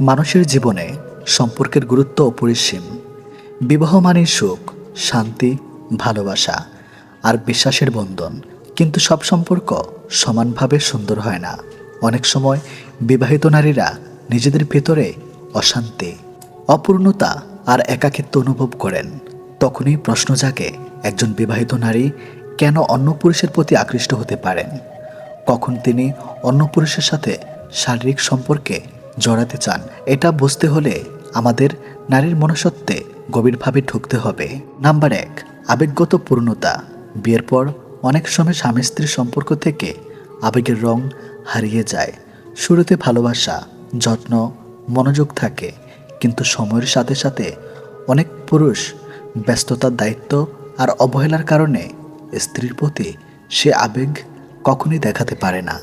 মানুষের জীবনে সম্পর্কের গুরুত্ব অপরিসীম। বিবাহ মানে সুখ, শান্তি, ভালোবাসা আর বিশ্বাসের বন্ধন। কিন্তু সব সম্পর্ক সমানভাবে সুন্দর হয় না। অনেক সময় বিবাহিত নারীরা নিজেদের ভেতরে অশান্তি, অপূর্ণতা আর একাকিত্ব অনুভব করেন। তখনই প্রশ্ন জাগে, একজন বিবাহিত নারী কেন অন্য পুরুষের প্রতি আকৃষ্ট হতে পারেন? কখন তিনি অন্য পুরুষের সাথে শারীরিক সম্পর্কে জড়াতে চান। এটা বুঝতে হলে আমাদের নারীর মনসত্ত্বে গভীরভাবে ঢুকতে হবে। নাম্বার এক, আবেগগত পূর্ণতা। বিয়ের পর অনেক সময় স্বামী স্ত্রীর সম্পর্ক থেকে আবেগের রং হারিয়ে যায়। শুরুতে ভালোবাসা, যত্ন, মনোযোগ থাকে। কিন্তু সময়ের সাথে সাথে অনেক পুরুষ ব্যস্ততার দায়িত্ব আর অবহেলার কারণে স্ত্রীর প্রতি সে আবেগ কখনই দেখাতে পারে না।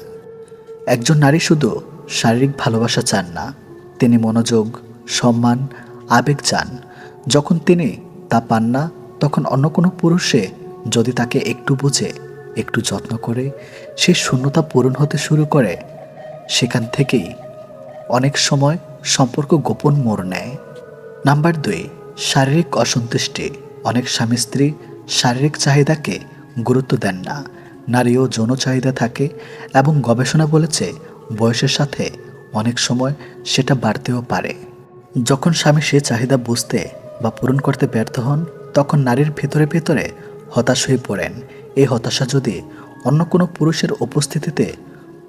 একজন নারী শুধু শারীরিক ভালোবাসা চান না। তিনি মনোযোগ, সম্মান, আবেগ চান। যখন তিনি তা পান না, তখন অন্য কোনো পুরুষে যদি তাকে একটু বুঝে, একটু যত্ন করে, সে শূন্যতা পূরণ হতে শুরু করে, সেখান থেকেই অনেক সময় সম্পর্ক গোপন মোড় নেয়। নাম্বার দুই, শারীরিক অসন্তুষ্টি। অনেক স্বামী স্ত্রী শারীরিক চাহিদাকে গুরুত্ব দেন না। নারীও যৌন চাহিদা থাকে এবং গবেষণা বলেছে বয়সের সাথে অনেক সময় সেটা বাড়তেও পারে। যখন স্বামী সে চাহিদা বুঝতে বা পূরণ করতে ব্যর্থ হন, তখন নারীর ভেতরে ভেতরে হতাশ হয়ে পড়েন। এই হতাশা যদি অন্য কোনো পুরুষের উপস্থিতিতে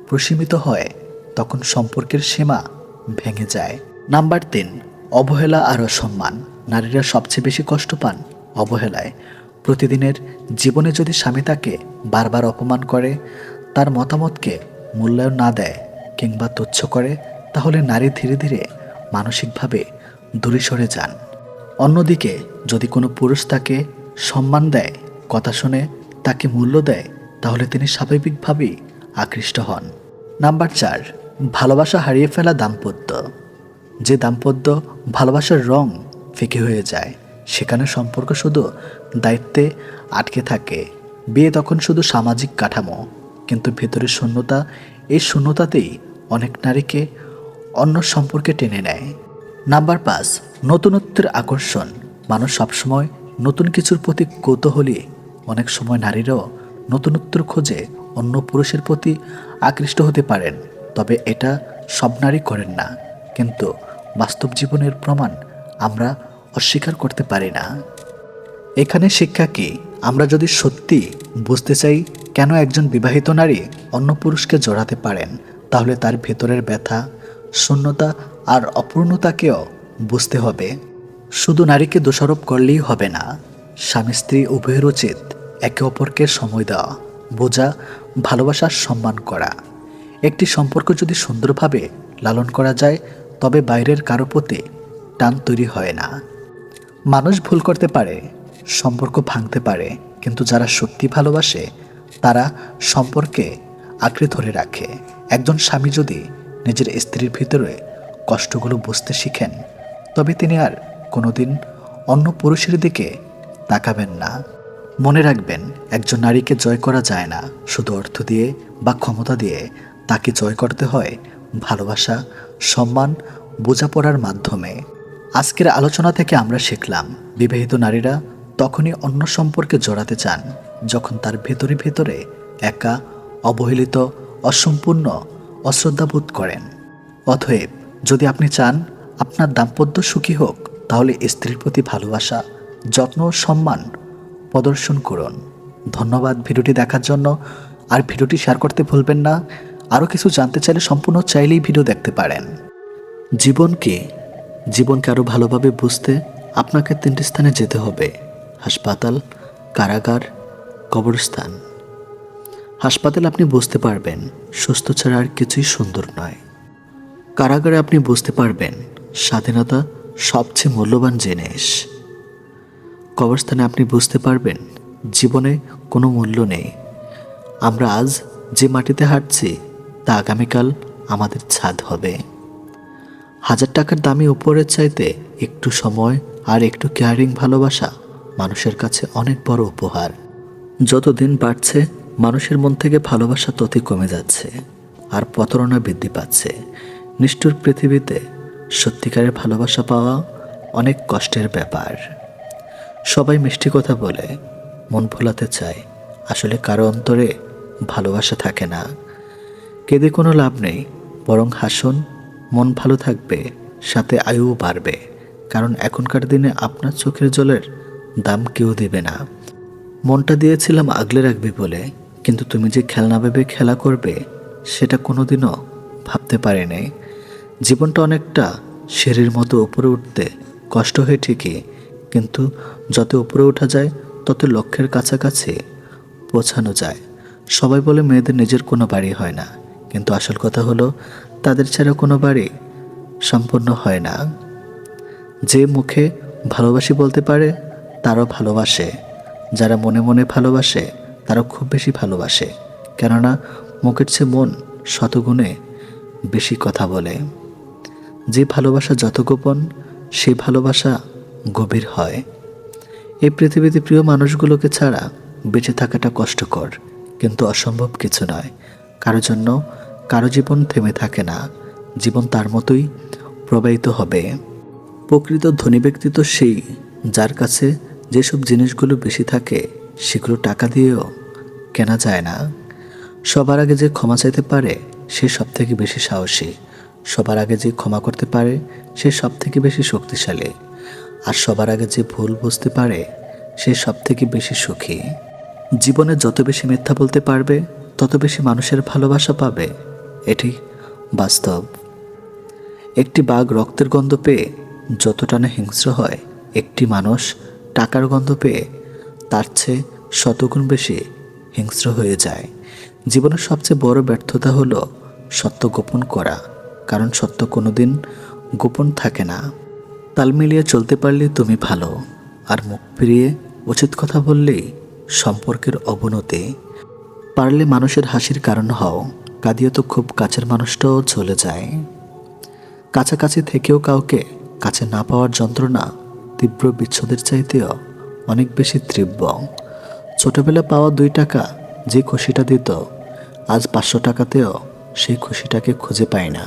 প্রসীমিত হয়, তখন সম্পর্কের সীমা ভেঙে যায়। নাম্বার তিন, অবহেলা আর অসম্মান। নারীরা সবচেয়ে বেশি কষ্ট পান অবহেলায়। প্রতিদিনের জীবনে যদি স্বামী তাকে বারবার অপমান করে, তার মতামতকে মূল্যায়ন না দেয় কিংবা তুচ্ছ করে, তাহলে নারী ধীরে ধীরে মানসিকভাবে দূরে সরে যান। অন্যদিকে, যদি কোনো পুরুষ তাকে সম্মান দেয়, কথা শুনে তাকে মূল্য দেয়, তাহলে তিনি স্বাভাবিকভাবেই আকৃষ্ট হন। নাম্বার চার, ভালোবাসা হারিয়ে ফেলা দাম্পত্য। যে দাম্পত্য ভালোবাসার রং ফিকে হয়ে যায়, সেখানে সম্পর্ক শুধু দায়িত্বে আটকে থাকে। বিয়ে তখন শুধু সামাজিক কাঠামো, কিন্তু ভেতরের শূন্যতা, এই শূন্যতাতেই অনেক নারীকে অন্য সম্পর্কে টেনে নেয়। নাম্বার পাঁচ, নতুনত্বের আকর্ষণ। মানুষ সবসময় নতুন কিছুর প্রতি কৌতূহলী। অনেক সময় নারীরাও নতুনত্বর খোঁজে অন্য পুরুষের প্রতি আকৃষ্ট হতে পারেন। তবে এটা সব নারী করেন না। কিন্তু বাস্তব জীবনের প্রমাণ আমরা অস্বীকার করতে পারি না। এখানে শিক্ষা কি? আমরা যদি সত্যি বুঝতে চাই কেন একজন বিবাহিত নারী অন্য পুরুষকে জড়াতে পারেন তাহলে তার ভেতরের ব্যথা, শূন্যতা আর অপূর্ণতাকেও বুঝতে হবে। শুধু নারীকে দোষারোপ করলেই হবে না, স্বামী স্ত্রী উভয়ের উচিত একে অপরকে সময় দেওয়া, বোঝা, ভালোবাসার সম্মান করা। একটি সম্পর্ক যদি সুন্দরভাবে লালন করা যায়, তবে বাইরের কারও প্রতি টান তৈরি হয় না। মানুষ ভুল করতে পারে, সম্পর্ক ভাঙতে পারে, কিন্তু যারা সত্যি ভালোবাসে, তারা সম্পর্কে আঁকড়ে ধরে রাখে। একজন স্বামী যদি নিজের স্ত্রীর ভিতরে কষ্টগুলো বুঝতে শিখেন, তবে তিনি আর কোনোদিন অন্য পুরুষের দিকে তাকাবেন না। মনে রাখবেন, একজন নারীকে জয় করা যায় না। শুধু অর্থ দিয়ে বা ক্ষমতা দিয়ে তাকে জয় করতে হয় ভালোবাসা, সম্মান, বোঝাপড়ার মাধ্যমে। আজকের আলোচনা থেকে আমরা শিখলাম, বিবাহিত নারীরা তখনই অন্য সম্পর্কে জড়াতে চান, যখন তার ভেতরে ভেতরে একা, অবহেলিত অসম্পূর্ণ, অশ্রদ্ধাবোধ করেন। অতএব, যদি আপনি চান, আপনার দাম্পত্য সুখী হোক, তাহলে স্ত্রীর প্রতি ভালোবাসা, যত্ন সম্মান প্রদর্শন করুন। ধন্যবাদ ভিডিওটি দেখার জন্য। আর ভিডিওটি শেয়ার করতে ভুলবেন না। আরও কিছু জানতে চাইলে সম্পূর্ণ চাইলেই ভিডিও দেখতে পারেন। জীবনকে জীবনকে আরও ভালোভাবে বুঝতে আপনাকে তিনটি স্থানে যেতে হবে। হাসপাতাল, কারাগার, কবরস্থান। হাসপাতালে আপনি বুঝতে পারবেন, সুস্থ ছাড়া আর কিছুই সুন্দর নয়। কারাগারে আপনি বুঝতে পারবেন, স্বাধীনতা সবচেয়ে মূল্যবান জিনিস। কবরস্থানে আপনি বুঝতে পারবেন, জীবনে কোনো মূল্য নেই। আমরা আজ যে মাটিতে হাঁটছি, তা আগামীকাল আমাদের ছাদ হবে। হাজার টাকার দামি উপরের চাইতে একটু সময় আর একটু কেয়ারিং ভালোবাসা মানুষের কাছে অনেক বড় উপহার। যত দিন বাড়ছে মানুষের মন থেকে ভালোবাসা ততই কমে যাচ্ছে, আর প্রতারণা বৃদ্ধি পাচ্ছে। নিষ্ঠুর পৃথিবীতে সত্যিকারের ভালোবাসা পাওয়া অনেক কষ্টের ব্যাপার। সবাই মিষ্টি কথা বলে, মন ভোলাতে চায়, আসলে কারও অন্তরে ভালোবাসা থাকে না। কেঁদে কোনো লাভ নেই, বরং হাসুন, মন ভালো থাকবে, সাথে আয়ুও বাড়বে, কারণ এখনকার দিনে আপনার চোখের জলের দাম কেউ দেবে না। মনটা দিয়েছিলাম আগলে রাখবি বলে কিন্তু তুমি যে খেলনা ভেবে খেলা করবে, সেটা কোনোদিনও ভাবতে পারিনি। জীবনটা অনেকটা সিঁড়ির মতো উপরে উঠতে কষ্ট হয় ঠিকই, কিন্তু যত উপরে ওঠা যায়, তত লক্ষ্যের কাছাকাছি পৌঁছানো যায়। সবাই বলে মেয়েদের নিজের কোনো বাড়ি হয় না, কিন্তু আসল কথা হলো, তাদের ছাড়া কোনো বাড়ি সম্পূর্ণ হয় না। যে মুখে ভালোবাসি বলতে পারে, তারও ভালোবাসে। যারা মনে মনে ভালোবাসে তারা খুব বেশি ভালোবাসে। কেননা মুখের চেয়ে মন শতগুণে বেশি কথা বলে। যে ভালোবাসা যত গোপন সেই ভালোবাসা গভীর হয়। এই পৃথিবীতে প্রিয় মানুষগুলোকে ছাড়া বেঁচে থাকাটা কষ্টকর, কিন্তু অসম্ভব কিছু নয়। কারও জন্য কারও জীবন থেমে থাকে না। জীবন তার মতোই প্রবাহিত হবে। প্রকৃত ধনী ব্যক্তি তো সেই যার কাছে যেসব জিনিসগুলো বেশি থাকে সেগুলো টাকা দিয়েও কেনা যায় না। সবার আগে যে ক্ষমা চাইতে পারে, সে সব থেকে বেশি সাহসী। সবার আগে যে ক্ষমা করতে পারে, সে সব থেকে বেশি শক্তিশালী। আর সবার আগে যে ভুল বুঝতে পারে, সে সব থেকে বেশি সুখী। জীবনে যত বেশি মিথ্যা বলতে পারবে, তত বেশি মানুষের ভালোবাসা পাবে। এটি বাস্তব। একটি বাঘ রক্তের গন্ধ পেয়ে যতটা না হিংস্র হয়, একটি মানুষ টাকার গন্ধ পেয়ে তার চেয়ে শতগুণ বেশি হিংস্র হয়ে যায়। জীবনের সবচেয়ে বড় ব্যর্থতা হলো সত্য গোপন করা, কারণ সত্য কোনোদিন গোপন থাকে না। তাল মিলিয়ে চলতে পারলে তুমি ভালো, আর মুখ ফিরিয়ে উচিত কথা বললেই সম্পর্কের অবনতি। পারলে মানুষের হাসির কারণ হও, কাঁদিয়ে তো খুব কাছের মানুষটাও চলে যায়। কাছাকাছি থেকেও কাউকে কাছে না পাওয়ার যন্ত্রণা তীব্র বিচ্ছেদের চাইতেও অনেক বেশি তীব্র। ছোটবেলা পাওয়া দুই টাকা যে খুশিটা দিত, আজ পাঁচশো টাকাতেও সেই খুশিটাকে খুঁজে পায় না।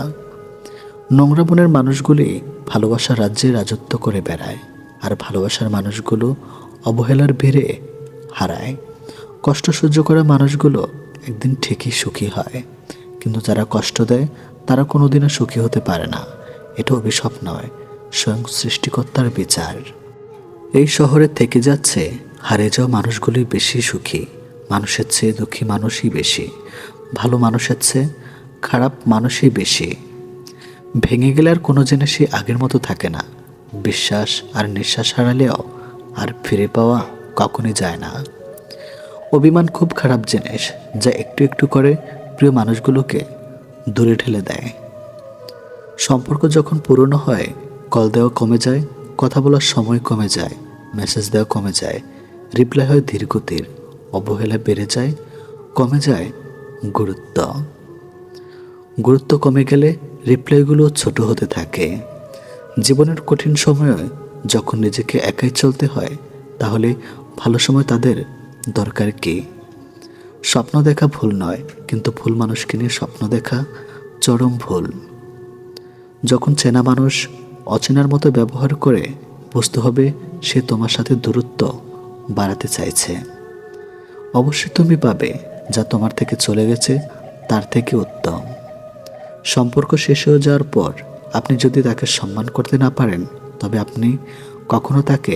নোংরা বনের মানুষগুলি ভালোবাসার রাজ্যে রাজত্ব করে বেড়ায়, আর ভালোবাসার মানুষগুলো অবহেলার ভিড়ে হারায়। কষ্ট সহ্য করা মানুষগুলো একদিন ঠিকই সুখী হয়, কিন্তু যারা কষ্ট দেয়, তারা কোনোদিনও সুখী হতে পারে না। এটা অভিশাপ নয়, স্বয়ং সৃষ্টিকর্তার বিচার। এই শহরে থেকে যাচ্ছে হারে যাওয়া মানুষগুলি বেশি সুখী, মানুষের চেয়ে দুঃখী মানুষই বেশি, ভালো মানুষের চেয়ে খারাপ মানুষই বেশি। ভেঙে গেলে আর কোনো জিনিসই আগের মতো থাকে না। বিশ্বাস আর নিঃশ্বাস হারালেও আর ফিরে পাওয়া কখনই যায় না। অভিমান খুব খারাপ জিনিস যা একটু একটু করে প্রিয় মানুষগুলোকে দূরে ঠেলে দেয়। সম্পর্ক যখন পুরনো হয় কল দেওয়া কমে যায় কথা বলার সময় কমে যায় মেসেজ দেওয়া কমে যায় রিপ্লাই হয় ধীরগতির, অবহেলা বেড়ে যায়, কমে যায় গুরুত্ব। গুরুত্ব কমে গেলে রিপ্লাইগুলো ছোট হতে থাকে। জীবনের কঠিন সময়ে যখন নিজেকে একাই চলতে হয়, তাহলে ভালো সময় তাদের দরকার কি? স্বপ্ন দেখা ভুল নয়, কিন্তু ভুল মানুষকে নিয়ে স্বপ্ন দেখা চরম ভুল। যখন চেনা মানুষ অচেনার মতো ব্যবহার করে বুঝতে হবে সে তোমার সাথে দূরত্ব বাড়াতে চাইছে। অবশ্যই তুমি পাবে যা তোমার থেকে চলে গেছে, তার থেকে উত্তম। সম্পর্ক শেষ হয়ে যাওয়ার পর আপনি যদি তাকে সম্মান করতে না পারেন, তবে আপনি কখনো তাকে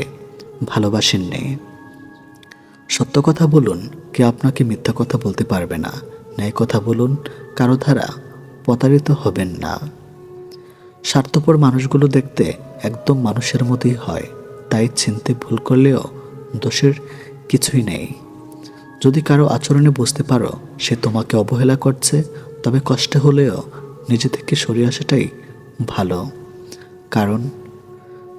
ভালোবাসেননি। সত্য কথা বলুন কে আপনাকে মিথ্যা কথা বলতে পারবে না। ন্যায় কথা বলুন, কারও দ্বারা প্রতারিত হবেন না। স্বার্থপর মানুষগুলো দেখতে একদম মানুষের মতোই হয়। তাই চিনতে ভুল করলেও দোষের কিছুই নেই। যদি কারও আচরণে বুঝতে পারো সে তোমাকে অবহেলা করছে, তবে কষ্ট হলেও নিজে থেকে সরে আসাটাই ভালো। কারণ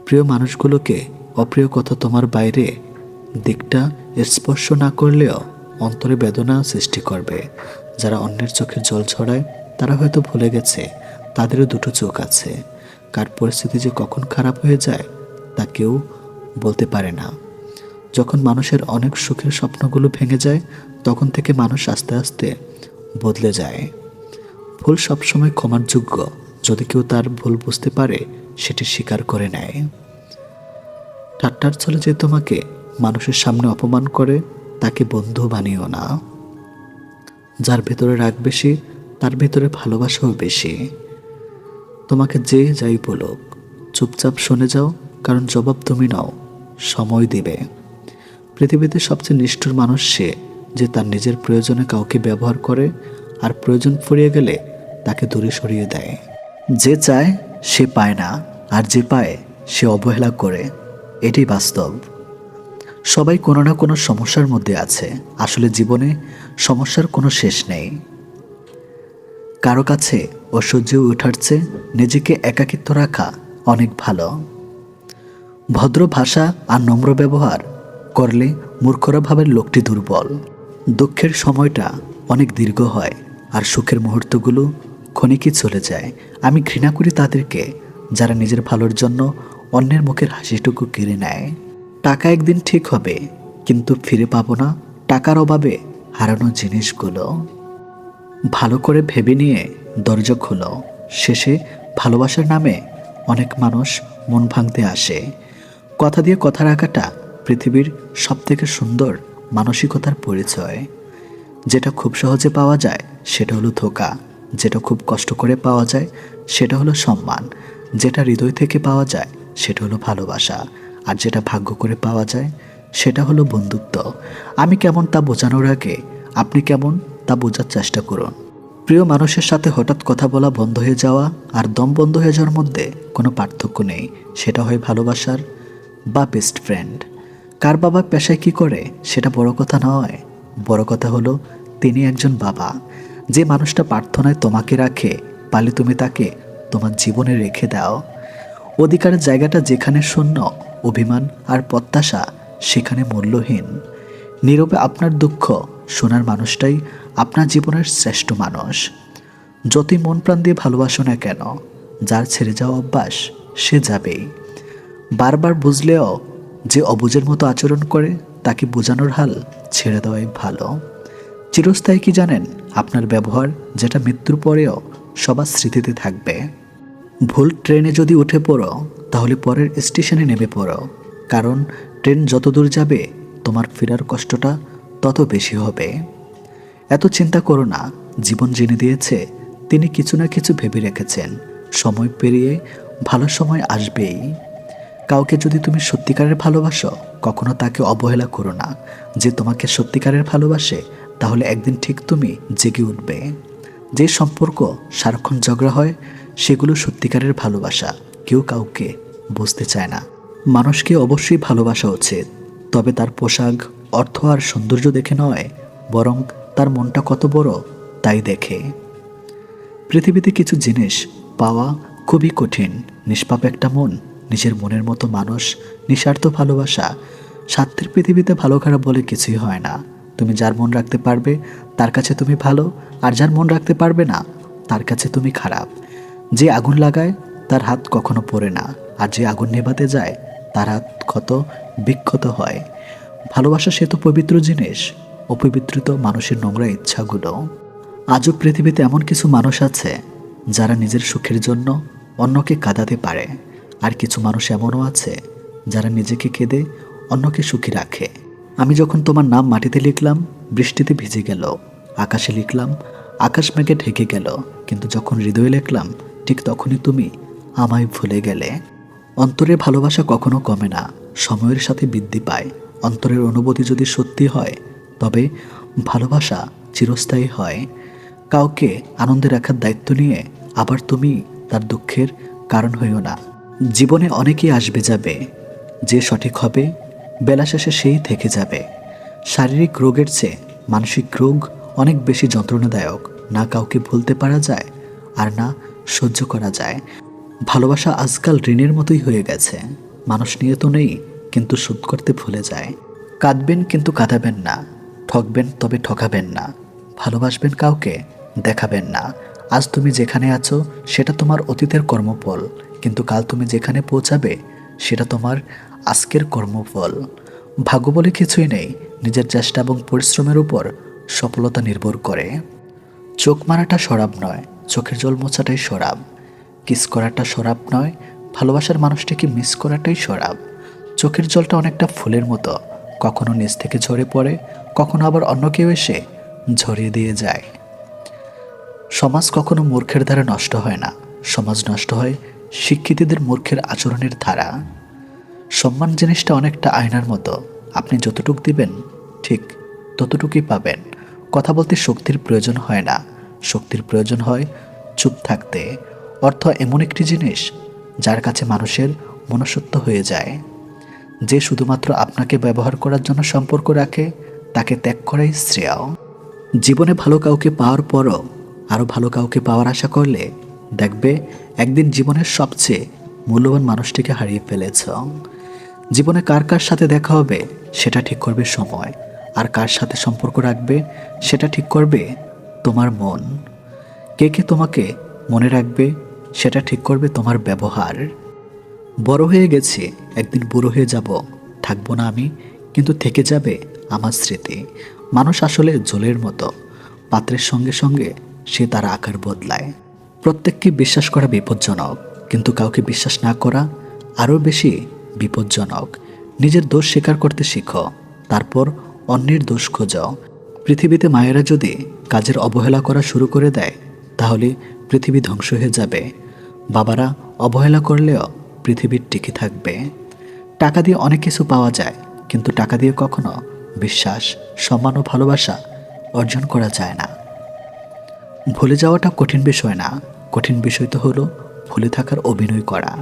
প্রিয় মানুষগুলোকে অপ্রিয় কথা তোমার বাইরে দিকটা স্পর্শ না করলেও অন্তরে বেদনা সৃষ্টি করবে। যারা অন্যের চোখে জল ছড়ায়, তারা হয়তো ভুলে গেছে তাদেরও দুটো চোখ আছে। কার পরিস্থিতি যে কখন খারাপ হয়ে যায়, তা কেউ বলতে পারে না। যখন মানুষের অনেক সুখের স্বপ্নগুলো ভেঙে যায়, তখন থেকে মানুষ আস্তে আস্তে বদলে যায়। ভুল সবসময় ক্ষমার যোগ্য, যদি কেউ তার ভুল বুঝতে পারে, সেটি স্বীকার করে নেয়। ঠাট্টার চলে যে তোমাকে মানুষের সামনে অপমান করে, তাকে বন্ধু বানিও না। যার ভেতরে রাগ বেশি, তার ভেতরে ভালোবাসাও বেশি। তোমাকে যে যাই বলুক, চুপচাপ শুনে যাও, কারণ জবাব তুমি নাও, সময় দিবে। পৃথিবীতে সবচেয়ে নিষ্ঠুর মানুষ সে, যে তার নিজের প্রয়োজনে কাউকে ব্যবহার করে, আর প্রয়োজন ফুরিয়ে গেলে তাকে দূরে সরিয়ে দেয়। যে চায়, সে পায় না, আর যে পায়, সে অবহেলা করে। এটাই বাস্তব। সবাই কোনো না কোনো সমস্যার মধ্যে আছে। আসলে জীবনে সমস্যার কোনো শেষ নেই। কারও কাছে ঐশ্বর্য ওঠার চেয়ে নিজেকে একাকিত্ব রাখা অনেক ভালো। ভদ্র ভাষা আর নম্র ব্যবহার করলে মূর্খরা ভাবের লোকটি দুর্বল। দুঃখের সময়টা অনেক দীর্ঘ হয় আর সুখের মুহূর্তগুলো ক্ষণিকই চলে যায়। আমি ঘৃণা করি তাদেরকে, যারা নিজের ভালোর জন্য অন্যের মুখের হাসিটুকু কেড়ে নেয়। টাকা একদিন ঠিক হবে, কিন্তু ফিরে পাবো না টাকার অভাবে হারানো জিনিসগুলো। ভালো করে ভেবে নিয়ে দরজা খোলো। শেষে ভালোবাসার নামে অনেক মানুষ মন ভাঙতে আসে। কথা দিয়ে কথা রাখাটা পৃথিবীর সবথেকে সুন্দর মানসিকতার পরিচয়। যেটা খুব সহজে পাওয়া যায়, সেটা হলো ধোকা। যেটা খুব কষ্ট করে পাওয়া যায়, সেটা হলো সম্মান। যেটা হৃদয় থেকে পাওয়া যায়, সেটা হলো ভালোবাসা। আর যেটা ভাগ্য করে পাওয়া যায়, সেটা হলো বন্ধুত্ব। আমি কেমন তা বোঝানোর আগে আপনি কেমন তা বোঝার চেষ্টা করুন। প্রিয় মানুষের সাথে হঠাৎ কথা বলা বন্ধ হয়ে যাওয়া আর দম বন্ধ হয়ে যাওয়ার মধ্যে কোনো পার্থক্য নেই, সেটা হয় ভালোবাসার বা বেস্ট ফ্রেন্ড কার বাবা পেশায় কি করে, সেটা বড় কথা নয়। বড় কথা হলো, তিনি একজন বাবা। যে মানুষটা প্রার্থনায় তোমাকে রাখে, পালে তুমি তাকে তোমার জীবনে রেখে দাও। অধিকারের জায়গাটা যেখানে শূন্য, অভিমান আর প্রত্যাশা, সেখানে মূল্যহীন। নীরবে আপনার দুঃখ, শোনার মানুষটাই আপনার জীবনের শ্রেষ্ঠ মানুষ। যতই মন প্রাণ দিয়ে ভালোবাসো না কেন, যার ছেড়ে যাওয়া অভ্যাস, সে যাবেই। বারবার বুঝলেও যে অবুজের মতো আচরণ করে, তাকে বোঝানোর হাল ছেড়ে দেওয়াই ভালো। চিরস্থায়ী কি জানেন আপনার ব্যবহার যেটা মৃত্যুর পরেও সবার স্মৃতিতে থাকবে। ভুল ট্রেনে যদি উঠে পড়ো, তাহলে পরের স্টেশনে নেমে পড়ো। কারণ ট্রেন যত দূর যাবে, তোমার ফেরার কষ্টটা তত বেশি হবে। এত চিন্তা করো না, জীবন জেনে দিয়েছে, তিনি কিছু না কিছু ভেবে রেখেছেন। সময় পেরিয়ে ভালো সময় আসবেই। কাউকে যদি তুমি সত্যিকারের ভালোবাসো, কখনো তাকে অবহেলা করো না। যে তোমাকে সত্যিকারের ভালোবাসে, তাহলে একদিন ঠিক তুমি জেগে উঠবে। যে সম্পর্ক সারাক্ষণ ঝগড়া হয়, সেগুলো সত্যিকারের ভালোবাসা। কেউ কাউকে বুঝতে চায় না। মানুষকে অবশ্যই ভালোবাসা উচিত। তবে তার পোশাক, অর্থ আর সৌন্দর্য দেখে নয়, বরং তার মনটা কত বড় তাই দেখে। পৃথিবীতে কিছু জিনিস পাওয়া খুবই কঠিন। নিষ্পাপ একটা মন, নিজের মনের মতো মানুষ, নিঃস্বার্থ ভালোবাসা। স্বার্থের পৃথিবীতে ভালো খারাপ বলে কিছুই হয় না। তুমি যার মন রাখতে পারবে, তার কাছে তুমি ভালো, আর যার মন রাখতে পারবে না, তার কাছে তুমি খারাপ। যে আগুন লাগায়, তার হাত কখনো পড়ে না, আর যে আগুন নেভাতে যায়, তার হাত ক্ষত বিক্ষত হয়। ভালোবাসা সে তো পবিত্র জিনিস অপবিত্রিত মানুষের নোংরা ইচ্ছাগুলো। আজও পৃথিবীতে এমন কিছু মানুষ আছে, যারা নিজের সুখের জন্য অন্যকে কাঁদাতে পারে। আর কিছু মানুষ এমনও আছে, যারা নিজেকে কেঁদে অন্যকে সুখী রাখে। আমি যখন তোমার নাম মাটিতে লিখলাম, বৃষ্টিতে ভিজে গেল। আকাশে লিখলাম, আকাশ মেঘে ঢেকে গেল। কিন্তু যখন হৃদয়ে লিখলাম, ঠিক তখনই তুমি আমায় ভুলে গেলে। অন্তরের ভালোবাসা কখনো কমে না, সময়ের সাথে বৃদ্ধি পায়। অন্তরের অনুভূতি যদি সত্যি হয় তবে ভালোবাসা চিরস্থায়ী হয়। কাউকে আনন্দে রাখার দায়িত্ব নিয়ে আবার তুমি তার দুঃখের কারণ হইও না। জীবনে অনেকেই আসবে যাবে। যে সঠিক হবে, বেলা শেষে সেই থেকে যাবে। শারীরিক রোগের চেয়ে মানসিক রোগ অনেক বেশি যন্ত্রণাদায়ক। না কাউকে ভুলতে পারা যায় আর না সহ্য করা যায়। ভালোবাসা আজকাল ঋণের মতোই হয়ে গেছে। মানুষ নিয়ে তো নেই কিন্তু শোধ করতে ভুলে যায়। কাঁদবেন কিন্তু কাঁদাবেন না। ঠকবেন, তবে ঠকাবেন না। ভালোবাসবেন কাউকে, দেখাবেন না। আজ তুমি যেখানে আছো, সেটা তোমার অতীতের কর্মফল। কিন্তু কাল তুমি যেখানে পৌঁছাবে, সেটা তোমার আজকের কর্মফল। ভাগ্য বলে কিছুই নেই। নিজের চেষ্টা এবং পরিশ্রমের উপর সফলতা নির্ভর করে। চোখ মারাটা সরাব নয়, চোখের জল মোছাটাই সরাব। কিস করাটা সরাব নয়, ভালোবাসার মানুষটাকে মিস করাটাই সরাব। চোখের জলটা অনেকটা ফুলের মতো, কখনো নিচ থেকে ঝরে পড়ে কখনো আবার অন্য কেউ এসে ঝরিয়ে দিয়ে যায়। সমাজ কখনো মূর্খের দ্বারা নষ্ট হয় না। সমাজ নষ্ট হয় শিক্ষিতদের মূর্খের আচরণের ধারা। সম্মান জিনিসটা অনেকটা আয়নার মতো। আপনি যতটুক দিবেন, ঠিক ততটুকুই পাবেন। কথা বলতে শক্তির প্রয়োজন হয় না। শক্তির প্রয়োজন হয় চুপ থাকতে। অর্থ এমন একটি জিনিস যার কাছে মানুষের মনসত্ব হয়ে যায়। যে শুধুমাত্র আপনাকে ব্যবহার করার জন্য সম্পর্ক রাখে তাকে ত্যাগ করাই শ্রেয়। জীবনে ভালো কাউকে পাওয়ার পরও আরও ভালো কাউকে পাওয়ার আশা করলে দেখবে একদিন জীবনের সবচেয়ে মূল্যবান মানুষটিকে হারিয়ে ফেলেছ। জীবনে কার কার সাথে দেখা হবে সেটা ঠিক করবে সময়, আর কার সাথে সম্পর্ক রাখবে সেটা ঠিক করবে তোমার মন। কে কে তোমাকে মনে রাখবে সেটা ঠিক করবে তোমার ব্যবহার। বড় হয়ে গেছি, একদিন বুড়ো হয়ে যাব, থাকব না আমি, কিন্তু থেকে যাবে আমার স্মৃতি। মানুষ আসলে জলের মতো। পাত্রের সঙ্গে সঙ্গে সে তার আকার বদলায়। প্রত্যেককে বিশ্বাস করা বিপজ্জনক, কিন্তু কাউকে বিশ্বাস না করা আরও বেশি বিপজ্জনক। নিজের দোষ স্বীকার করতে শিখো, তারপর অন্যের দোষ খোঁজো। পৃথিবীতে মায়েরা যদি কাজের অবহেলা করা শুরু করে দেয়, তাহলে পৃথিবী ধ্বংস হয়ে যাবে। বাবারা অবহেলা করলেও পৃথিবীর টিকে থাকবে। টাকা দিয়ে অনেক কিছু পাওয়া যায়, কিন্তু টাকা দিয়ে কখনো বিশ্বাস, সম্মান ও ভালোবাসা অর্জন করা যায় না। ভুলে যাওয়াটা কঠিন বিষয় না। কঠিন বিষয় তো হলো ভুলে থাকার অভিনয় করা।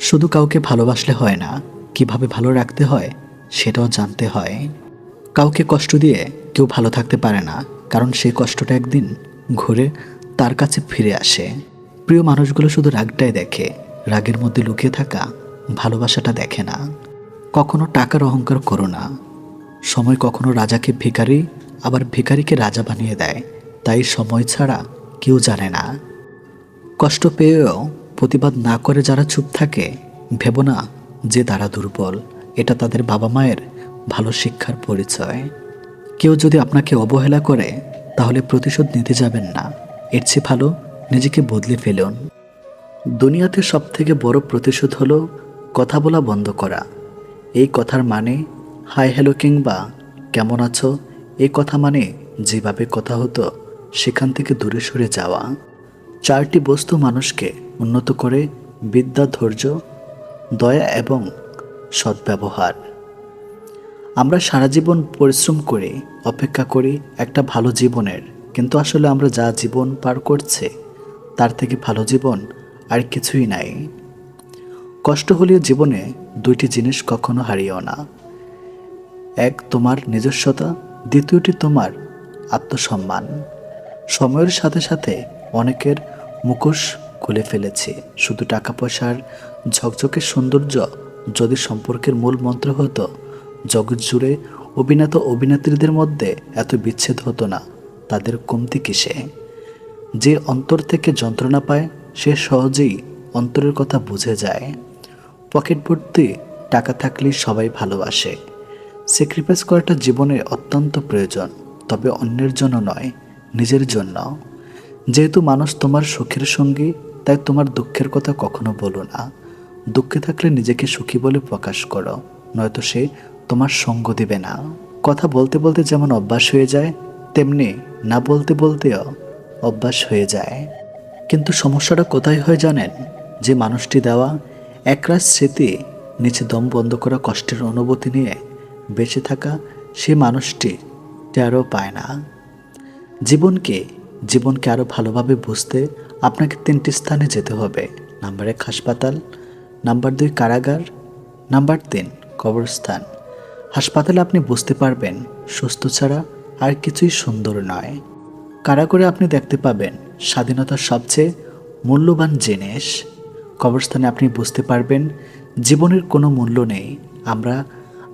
শুধু কাউকে ভালোবাসলে হয় না, কীভাবে ভালো রাখতে হয় সেটাও জানতে হয়। কাউকে কষ্ট দিয়ে কেউ ভালো থাকতে পারে না, কারণ সেই কষ্টটা একদিন ঘুরে তার কাছে ফিরে আসে। প্রিয় মানুষগুলো শুধু রাগটাই দেখে, রাগের মধ্যে লুকিয়ে থাকা ভালোবাসাটা দেখে না। কখনো টাকার অহংকার করো না। সময় কখনো রাজাকে ভিখারি, আবার ভিখারিকে রাজা বানিয়ে দেয়। তাই সময় ছাড়া কেউ জানে না। কষ্ট পেয়েও প্রতিবাদ না করে যারা চুপ থাকে, ভেব না যে তারা দুর্বল। এটা তাদের বাবা মায়ের ভালো শিক্ষার পরিচয়। কেউ যদি আপনাকে অবহেলা করে, তাহলে প্রতিশোধ নিতে যাবেন না। এর চেয়ে ভালো নিজেকে বদলে ফেলুন। দুনিয়াতে সব থেকে বড় প্রতিশোধ হলো কথা বলা বন্ধ করা। এই কথার মানে হাই হ্যালো কিংবা কেমন আছো? এই কথা মানে যেভাবে কথা হতো, সেখান থেকে দূরে সরে যাওয়া। চারটি বস্তু মানুষকে উন্নত করে, বিদ্যা, ধৈর্য, দয়া এবং সদ্ব্যবহার। আমরা সারা জীবন পরিশ্রম করি, অপেক্ষা করি একটা ভালো জীবনের। কিন্তু আসলে আমরা যা জীবন পার করছে, তার থেকে ভালো জীবন আর কিছুই নাই। কষ্ট হলেও জীবনে দুইটি জিনিস কখনো হারিও না। এক তোমার নিজস্বতা, দ্বিতীয়টি তোমার আত্মসম্মান। সময়ের সাথে সাথে অনেকের মুখোশ খুলে ফেলেছে। শুধু টাকা পয়সার ঝকঝকে সৌন্দর্য যদি সম্পর্কের মূল মন্ত্র হতো, জগৎ জুড়ে অভিনেত, অভিনেত্রীদের মধ্যে এত বিচ্ছেদ হতো না, তাদের কমতি কিসে? যে অন্তর থেকে যন্ত্রণা পায়, সে সহজেই অন্তরের কথা বুঝে যায়। পকেট ভর্তি টাকা থাকলেই সবাই ভালোবাসে। স্যাক্রিফাইস করাটা জীবনে অত্যন্ত প্রয়োজন, তবে অন্যের জন্য নয়, নিজের জন্য। যেহেতু মানুষ তোমার সুখের সঙ্গী, তাই তোমার দুঃখের কথা কখনো বলো না। দুঃখে থাকলে নিজেকে সুখী বলে প্রকাশ করো, নয়তো সে তোমার সঙ্গ দেবে না। কথা বলতে বলতে যেমন অভ্যাস হয়ে যায়, তেমনি না বলতে বলতেও অভ্যাস হয়ে যায়। কিন্তু সমস্যাটা কোথায় হয় জানেন? যে মানুষটি দেওয়া একরাশ স্মৃতি নিচে দম বন্ধ করা কষ্টের অনুভূতি নিয়ে বেঁচে থাকা সে মানুষটি টেরও পায় না। জীবনকে জীবনকে আরও ভালোভাবে বুঝতে আপনাকে তিনটি স্থানে যেতে হবে। নাম্বার এক, হাসপাতাল। নাম্বার দুই, কারাগার। নাম্বার তিন, কবরস্থান। হাসপাতালে আপনি বুঝতে পারবেন, সুস্থ ছাড়া আর কিছুই সুন্দর নয়। কারাগারে আপনি দেখতে পাবেন স্বাধীনতার সবচেয়ে মূল্যবান জিনিস। কবরস্থানে আপনি বুঝতে পারবেন, জীবনের কোনো মূল্য নেই। আমরা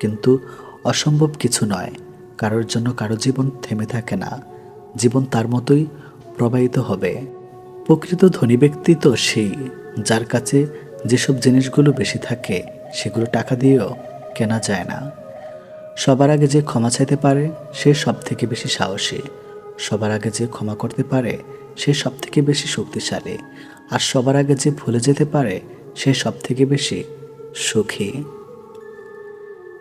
কিন্তু অসম্ভব কিছু নয়। কারোর জন্য কারও জীবন থেমে থাকে না। জীবন তার মতোই প্রবাহিত হবে। প্রকৃত ধনী ব্যক্তি তো সেই, যার কাছে যেসব জিনিসগুলো বেশি থাকে, সেগুলো টাকা দিয়েও কেনা যায় না। সবার আগে যে ক্ষমা চাইতে পারে, সে সব থেকে বেশি সাহসী। সবার আগে যে ক্ষমা করতে পারে, সে সব থেকে বেশি শক্তিশালী। আর সবার আগে যে ভুলে যেতে পারে, সে সব থেকে বেশি সুখী।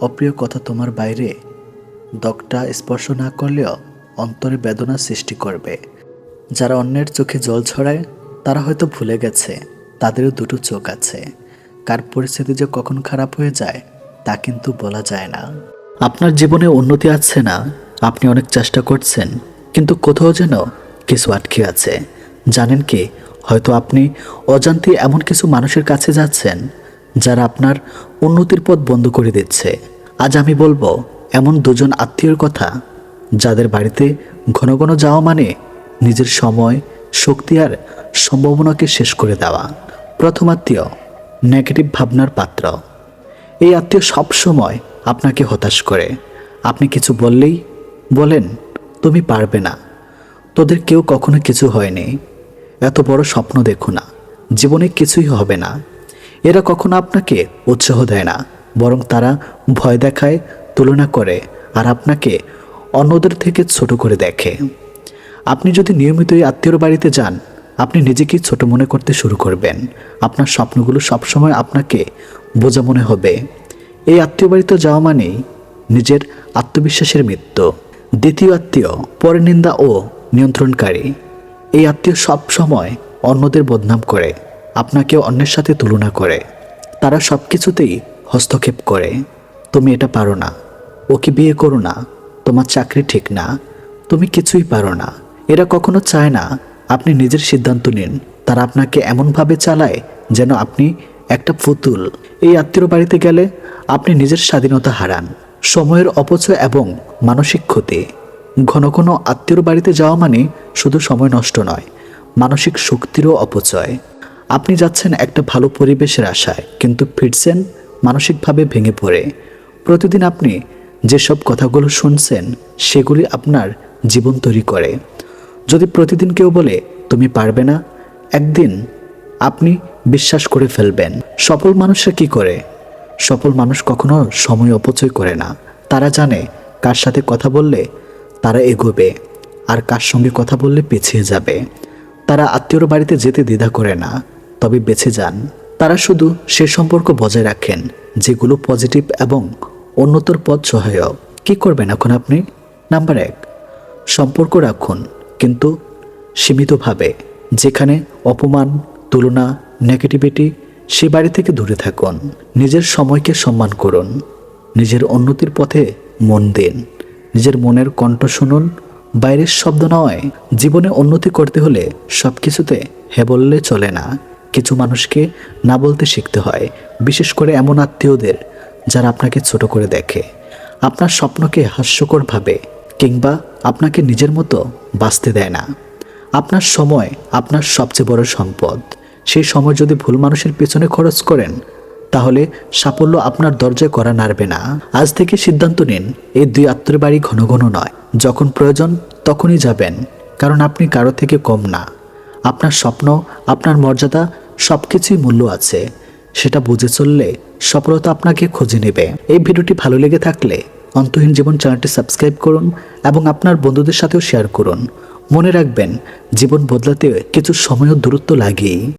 অপ্রিয় কথা তোমার বাইরে দগটা স্পর্শ না করলেও অন্তরে বেদনা সৃষ্টি করবে। যারা অন্যের চোখে জল ছড়ায়, তারা হয়তো ভুলে গেছে, তাদেরও দুটো চোখ আছে। কার পরিস্থিতি যে কখন খারাপ হয়ে যায়, তা কিন্তু বলা যায় না। আপনার জীবনে উন্নতি আছে না? আপনি অনেক চেষ্টা করছেন, কিন্তু কোথাও যেন কিছু আটকে আছে। জানেন কি, হয়তো আপনি অজান্তে এমন কিছু মানুষের কাছে যাচ্ছেন যারা আপনার উন্নতির পথ বন্ধ করে দিচ্ছে। আজ আমি বলব, এমন দুজন আত্মীয়র কথা, যাদের বাড়িতে ঘন ঘন যাওয়া মানে নিজের সময়, শক্তি আর সম্ভাবনাকে শেষ করে দেওয়া। প্রথম আত্মীয় নেগেটিভ ভাবনার পাত্র। এই আত্মীয় সবসময় আপনাকে হতাশ করে। আপনি কিছু বললেই বলেন, তুমি পারবে না। তোদের কেউ কখনো কিছু হয়নি। এত বড় স্বপ্ন দেখো না। জীবনে কিছুই হবে না। এরা কখনো আপনাকে উৎসাহ দেয় না, বরং তারা ভয় দেখায়, তুলনা করে আর আপনাকে অন্যদের থেকে ছোট করে দেখে। আপনি যদি নিয়মিত এই আত্মীয়র বাড়িতে যান, আপনি নিজেকেই ছোট মনে করতে শুরু করবেন। আপনার স্বপ্নগুলো সবসময় আপনাকে বোঝা মনে হবে। এই আত্মীয় বাড়িতে যাওয়া মানেই নিজের আত্মবিশ্বাসের মৃত্যু। দ্বিতীয় আত্মীয় পরনিন্দা ও নিয়ন্ত্রণকারী। এই আত্মীয় সব সময় অন্যদের বদনাম করে। আপনাকে অন্যের সাথে তুলনা করে। তারা সব কিছুতেই হস্তক্ষেপ করে। তুমি এটা পারো না। ওকে বিয়ে করো না। তোমার চাকরি ঠিক না। তুমি কিছুই পারো না। এরা কখনো চায় না আপনি নিজের সিদ্ধান্ত নিন। তারা আপনাকে এমনভাবে চালায় যেন আপনি একটা পুতুল। এই আত্মীয় বাড়িতে গেলে আপনি নিজের স্বাধীনতা হারান। সময়ের অপচয় এবং মানসিক ক্ষতি। ঘন ঘন আত্মীয়র বাড়িতে যাওয়া মানে শুধু সময় নষ্ট নয়, মানসিক শক্তিরও অপচয়। আপনি যাচ্ছেন একটা ভালো পরিবেশের আশায়, কিন্তু ফিরছেন মানসিকভাবে ভেঙে পড়ে। প্রতিদিন আপনি যেসব কথাগুলো শুনছেন, সেগুলি আপনার জীবন তৈরি করে। যদি প্রতিদিন কেউ বলে, তুমি পারবে না, একদিন আপনি বিশ্বাস করে ফেলবেন, সফল মানুষরা কি করে? সফল মানুষ কখনো সময় অপচয় করে না। তারা জানে কার সাথে কথা বললে তারা এগোবে, আর কার সঙ্গে কথা বললে পিছিয়ে যাবে। তারা আত্মীয়র বাড়িতে যেতে দ্বিধা করে না। তবে বেঁচে যান। তারা শুধু সে সম্পর্ক বজায় রাখেন, যেগুলো পজিটিভ এবং উন্নতর পথ সহায়ক। কি করবেন এখন আপনি? নাম্বার এক, সম্পর্ক রাখুন, কিন্তু সীমিতভাবে, যেখানে অপমান, তুলনা, নেগেটিভিটি, সে বাড়ি থেকে দূরে থাকুন। নিজের সময়কে সম্মান করুন। নিজের উন্নতির পথে মন দিন। নিজের মনের কণ্ঠ শুনুন। বাইরের শব্দ নয়, জীবনে উন্নতি করতে হলে সব কিছুতে হে বললে চলে না। কিছু মানুষকে না বলতে শিখতে হয়, বিশেষ করে এমন আত্মীয়দের যারা আপনাকে ছোট করে দেখে। আপনার স্বপ্নকে হাস্যকরভাবে কিংবা আপনাকে নিজের মতো বাঁচতে দেয় না। আপনার সময় আপনার সবচেয়ে বড় সম্পদ। সেই সময় যদি ভুল মানুষের পেছনে খরচ করেন, তাহলে সাফল্য আপনার দরজায় করা নাড়বে না। আজ থেকে সিদ্ধান্ত নিন, এই দুই আত্মীয় বাড়ি ঘন ঘন নয়। যখন প্রয়োজন তখনই যাবেন, কারণ আপনি কারও থেকে কম না। আপনার স্বপ্ন, আপনার মর্যাদা সব কিছুই মূল্য আছে। সেটা বুঝে চললে সফলতা আপনাকে খুঁজে নেবে। এই ভিডিওটি ভালো লেগে থাকলে অন্তহীন জীবন চ্যানেলটি সাবস্ক্রাইব করুন এবং আপনার বন্ধুদের সাথেও শেয়ার করুন। মনে রাখবেন, জীবন বদলাতে কিছু সময় ও দূরত্ব লাগেই।